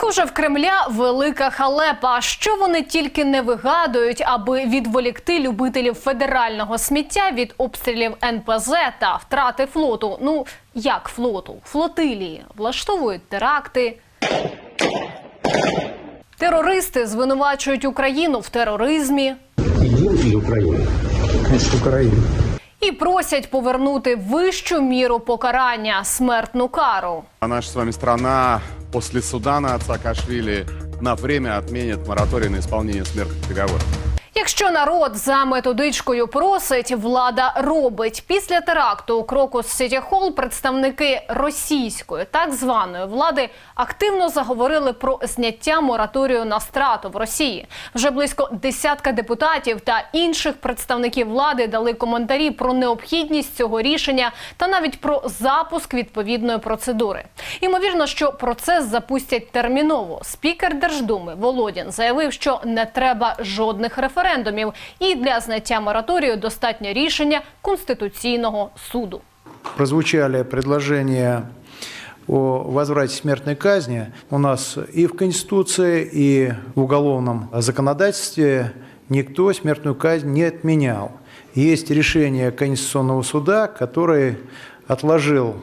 Схоже, в Кремля велика халепа. Що вони тільки не вигадують, аби відволікти любителів федерального сміття від обстрілів НПЗ та втрати флоту. Ну як флоту? Флотилії влаштовують теракти. Терористи звинувачують Україну в тероризмі? Конечно, і просять повернути вищу міру покарання смертну кару. А наша с вами страна после суда над Саакашвили на время отменят мораторий на исполнение смертных приговоров. Якщо народ за методичкою просить, влада робить. Після теракту у Крокус Сіті Холл представники російської так званої влади активно заговорили про зняття мораторію на страту в Росії. Вже близько десятка депутатів та інших представників влади дали коментарі про необхідність цього рішення та навіть про запуск відповідної процедури. Ймовірно, що процес запустять терміново. Спікер Держдуми Володін заявив, що не треба жодних референдумів, і для зняття мораторію достатньо рішення конституційного суду. Прозвучали предложения о возврате смертной казни у нас и в Конституции, и в уголовном законодательстве никто смертную казнь не отменял. Есть решение Конституционного суда, который отложил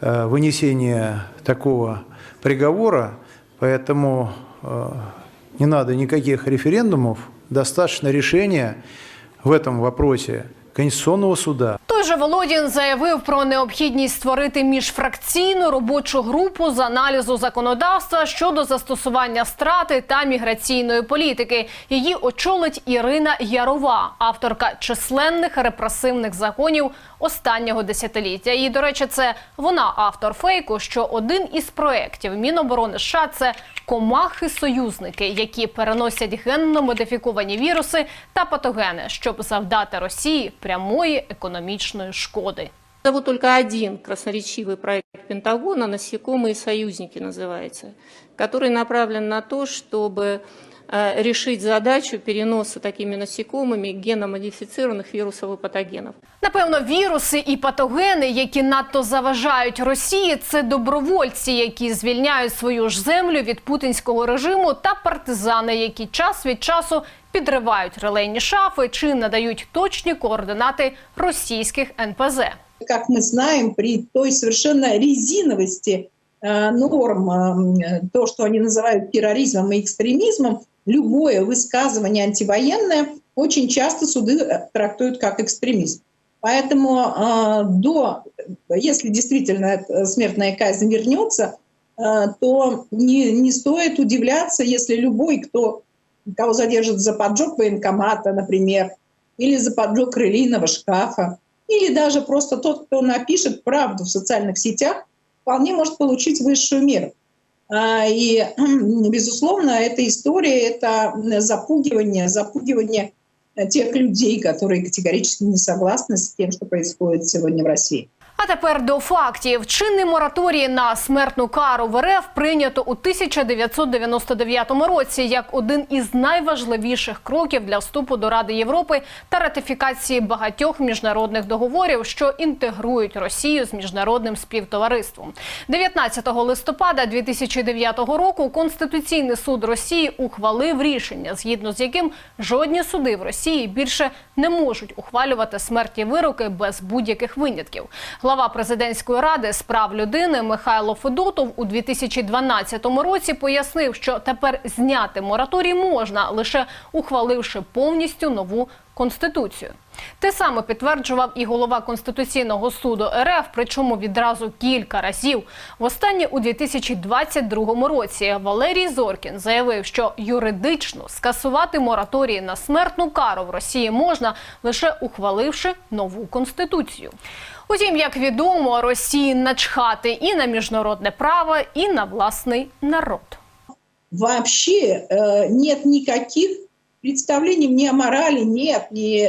э, вынесение такого приговора, поэтому э, не надо никаких референдумов, достаточно решения в этом вопросе Конституционного суда. Той же Володін заявив про необхідність створити міжфракційну робочу групу з аналізу законодавства щодо застосування страти та міграційної політики. Її очолить Ірина Ярова, авторка численних репресивних законів останнього десятиліття. І, до речі, це вона автор фейку, що один із проєктів Міноборони США – це комахи-союзники, які переносять генно модифіковані віруси та патогени, щоб завдати Росії прямої економічної шкоди. Зовут только один красноречивый проект Пентагона «Насекомые союзники» называется, который направлен на то, чтобы э, решить задачу переноса такими насекомыми геномодифицированных вирусов и патогенов. Напевно, віруси і патогени, які надто заважають Росії, це добровольці, які звільняють свою ж землю від путінського режиму, та партизани, які час від часу підривають релейні шафи чи надають точні координати російських НПЗ. как мы знаем, при той совершенно резиновости э, норм, э, то, что они называют терроризмом и экстремизмом, любое высказывание антивоенное очень часто суды э, трактуют как экстремизм. Поэтому э, до, если действительно эта смертная казнь вернется, э, то не, не стоит удивляться, если любой, кто, кого задержат за поджог военкомата, например, или за поджог крыльного шкафа, или даже просто тот, кто напишет правду в социальных сетях, вполне может получить высшую меру. И, безусловно, эта история – это запугивание, запугивание тех людей, которые категорически не согласны с тем, что происходит сегодня в России. А тепер до фактів. Чинний мораторій на смертну кару в РФ прийнято у 1999 році як один із найважливіших кроків для вступу до Ради Європи та ратифікації багатьох міжнародних договорів, що інтегрують Росію з міжнародним співтовариством. 19 листопада 2009 року Конституційний суд Росії ухвалив рішення, згідно з яким жодні суди в Росії більше не можуть ухвалювати смертні вироки без будь-яких винятків. Глава президентської ради з прав людини Михайло Федотов у 2012 році пояснив, що тепер зняти мораторій можна лише ухваливши повністю нову конституцію. Те саме підтверджував і голова Конституційного суду РФ, причому відразу кілька разів. Востаннє у 2022 році Валерій Зоркін заявив, що юридично скасувати мораторії на смертну кару в Росії можна лише ухваливши нову конституцію. Утім, як відомо, Росії начхати і на міжнародне право, і на власний народ. Вообще э, нет никаких представлений ни о морали, нет, ни,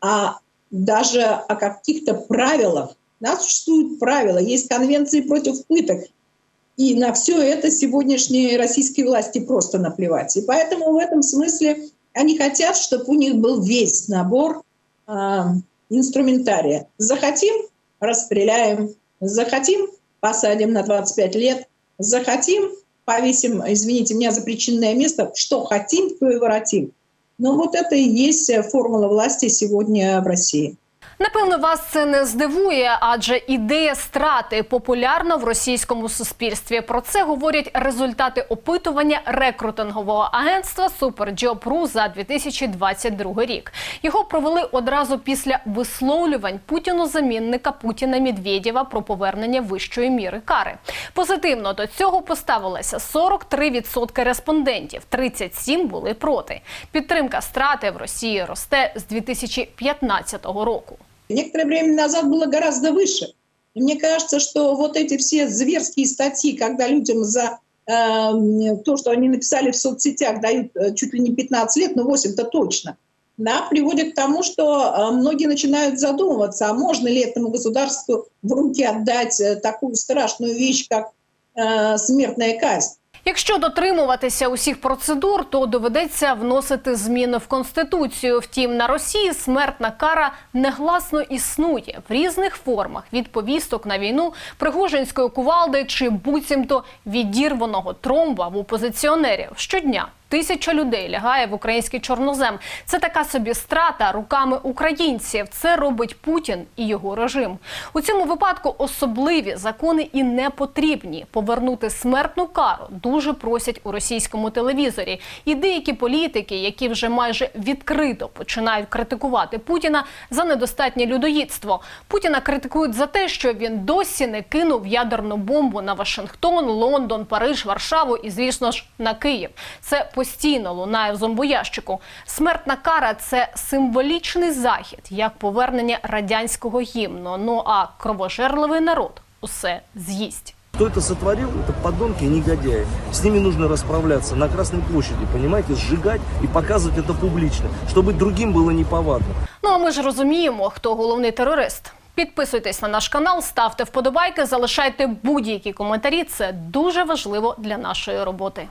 а даже о каких-то правилах. Да, существуют правила, есть конвенции против пыток. И на все это сегодняшние российские власти просто наплевать. И поэтому в этом смысле они хотят, чтобы у них был весь набор э, инструментария. Захотим – расстреляем, захотим – посадим на 25 лет, захотим – повесим, извините меня за причинное место, что хотим, то и воротим. Но вот это и есть э, формула власти сегодня в России. Напевно, вас це не здивує, адже ідея страти популярна в російському суспільстві. Про це говорять результати опитування рекрутингового агентства SuperJob.ru за 2022 рік. Його провели одразу після висловлювань Путіну замінника Путіна Медведєва про повернення вищої міри кари. Позитивно до цього поставилися 43% респондентів, 37 були проти. Підтримка страти в Росії росте з 2015 року. Некоторое время назад было гораздо выше. Мне кажется, что вот эти все зверские статьи, когда людям за э, то, что они написали в соцсетях, дают э, чуть ли не 15 лет, но 8-то точно, да, приводят к тому, что э, многие начинают задумываться, а можно ли этому государству в руки отдать э, такую страшную вещь, как э, смертная казнь. Якщо дотримуватися усіх процедур, то доведеться вносити зміни в конституцію. Втім, на Росії смертна кара негласно існує в різних формах від повісток на війну, пригожинської кувалди чи буцімто відірваного тромба в опозиціонерів щодня. Тисяча людей лягає в український чорнозем. Це така собі страта руками українців. Це робить Путін і його режим. У цьому випадку особливі закони і не потрібні. Повернути смертну кару дуже просять у російському телевізорі. І деякі політики, які вже майже відкрито починають критикувати Путіна за недостатнє людоїдство. Путіна критикують за те, що він досі не кинув ядерну бомбу на Вашингтон, Лондон, Париж, Варшаву і, звісно ж, на Київ. Це постійно лунає в зомбоящику. Смертна кара це символічний захід, як повернення радянського гімну. Ну а кровожерливий народ усе з'їсть. Кто это сотворил, это подонки и негодяи. С ними нужно расправляться на Красной площади, понимаете, сжигать и показывать это публично, чтобы другим было неповадно. Ну а ми ж розуміємо, хто головний терорист. Підписуйтесь на наш канал, ставте вподобайки, залишайте будь-які коментарі. Це дуже важливо для нашої роботи.